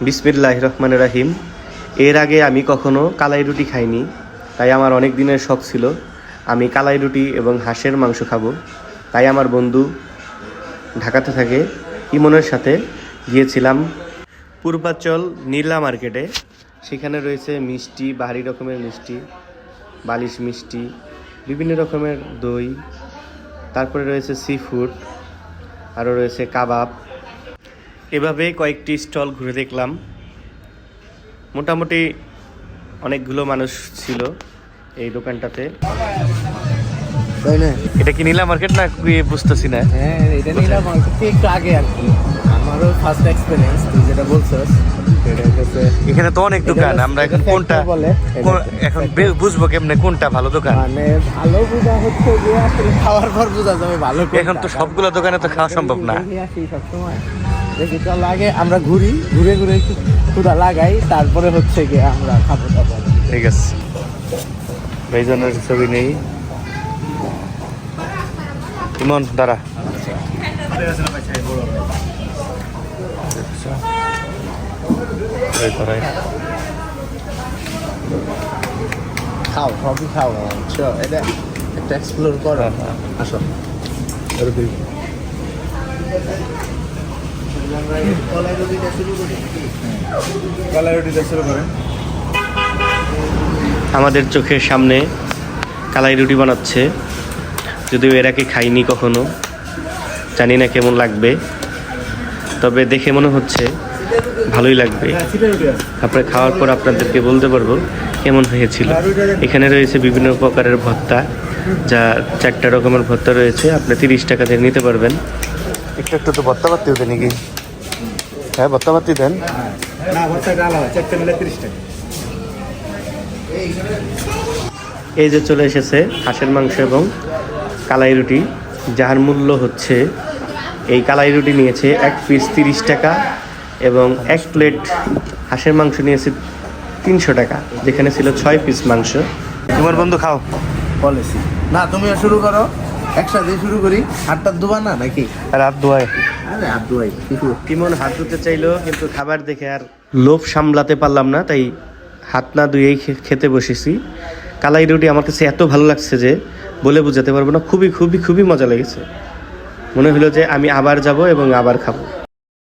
বিসমিল্লাহ রহমান রাহিম। এর আগে আমি কখনো কালাই রুটি খাইনি, তাই আমার অনেক দিনের শখ ছিল। আমি কালাই রুটি এবং হাঁসের মাংস খাব। তাই আমার বন্ধু ঢাকাতে থাকে, ইমনের সাথে গিয়েছিলাম পূর্বাচল নীলা মার্কেটে। সেখানে রয়েছে মিষ্টি বাহারি রকমের মিষ্টি, বালিশ মিষ্টি, বিভিন্ন রকমের দই। তারপরে রয়েছে সি ফুড আরও রয়েছে কাবাব। এভাবে কয়েকটি স্টল ঘুরে দেখলাম। মোটামুটি অনেকগুলো মানুষ ছিল এই দোকানটাতে। এটা কি নীলা মার্কেট না বুঝতেছি না? হ্যাঁ এটা নিলাম অল্প একটু আগে আর কি। আমারও ফার্স্ট এক্সপিরিয়েন্স তুই যেটা বলছস এখানে তো অনেক দোকান আমরা এখন কোনটা এখন বুঝব কেমনে কোনটা ভালো দোকান। মানে ভালো বোঝা হচ্ছে যে আসলে খাওয়ার পর বোঝা যাবে ভালো এখন তো সবগুলো দোকানে তো খাওয়া সম্ভব না। সবসময়। দেখি চল আগে আমরা ঘুরি ঘুরে ঘুরে একটু ক্ষুদা লাগাই তারপরে হচ্ছে গিয়ে আমরা খাব দাবো ঠিক আছে। ভাইজনের ছবি নেই। ইমন দাঁড়া। আচ্ছা। খাও সবই খাও। চল এটা একটা এক্সপ্লোর করো। আমাদের চোখের সামনে কালাই রুটি বানাচ্ছে। যদিও এর আগে খাইনি কখনো। জানি না কেমন লাগবে। তবে দেখে মনে হচ্ছে ভালোই লাগবে। আপনার খাওয়ার পর আপনাদেরকে বলতে পারব কেমন হয়েছিল। এখানে রয়েছে বিভিন্ন প্রকারের ভর্তা, যা চারটা রকমের ভর্তা রয়েছে। আপনি তিরিশ টাকা দিয়ে নিতে পারবেন। একটু একটু তো ভর্তা পাত্তি হতে নাকি? হ্যাঁ ভর্তা পাত্তি দেন। না ভর্তাটা আলাদা চারটে মিলে তিরিশ টাকা। এই যে চলে এসেছে হাঁসের মাংস এবং কালাই রুটি যার মূল্য হচ্ছে এই কালাই রুটি নিয়েছে এক পিস তিরিশ টাকা এবং এক প্লেট হাঁসের মাংস নিয়েছে তিনশো টাকা যেখানে ছিল ছয় পিস মাংস। তোমার বন্ধু খাও। পলিসি না তুমিও শুরু করো। একসাথে শুরু করি। হাতটা দুবা না নাকি? রাত দোয়ায়। আরে হাত ধুতে চাইলো কিন্তু খাবার দেখে আর লোভ সামলাতে পারলাম না তাই হাত না ধুয়েই খে- খেতে বসেছি। কালাই রুটি আমার কাছে এত ভালো লাগছে যে বলে বোঝাতে পারব না খুবই খুবই খুবই মজা লেগেছে। মনে হলো যে আমি আবার যাব এবং আবার খাব।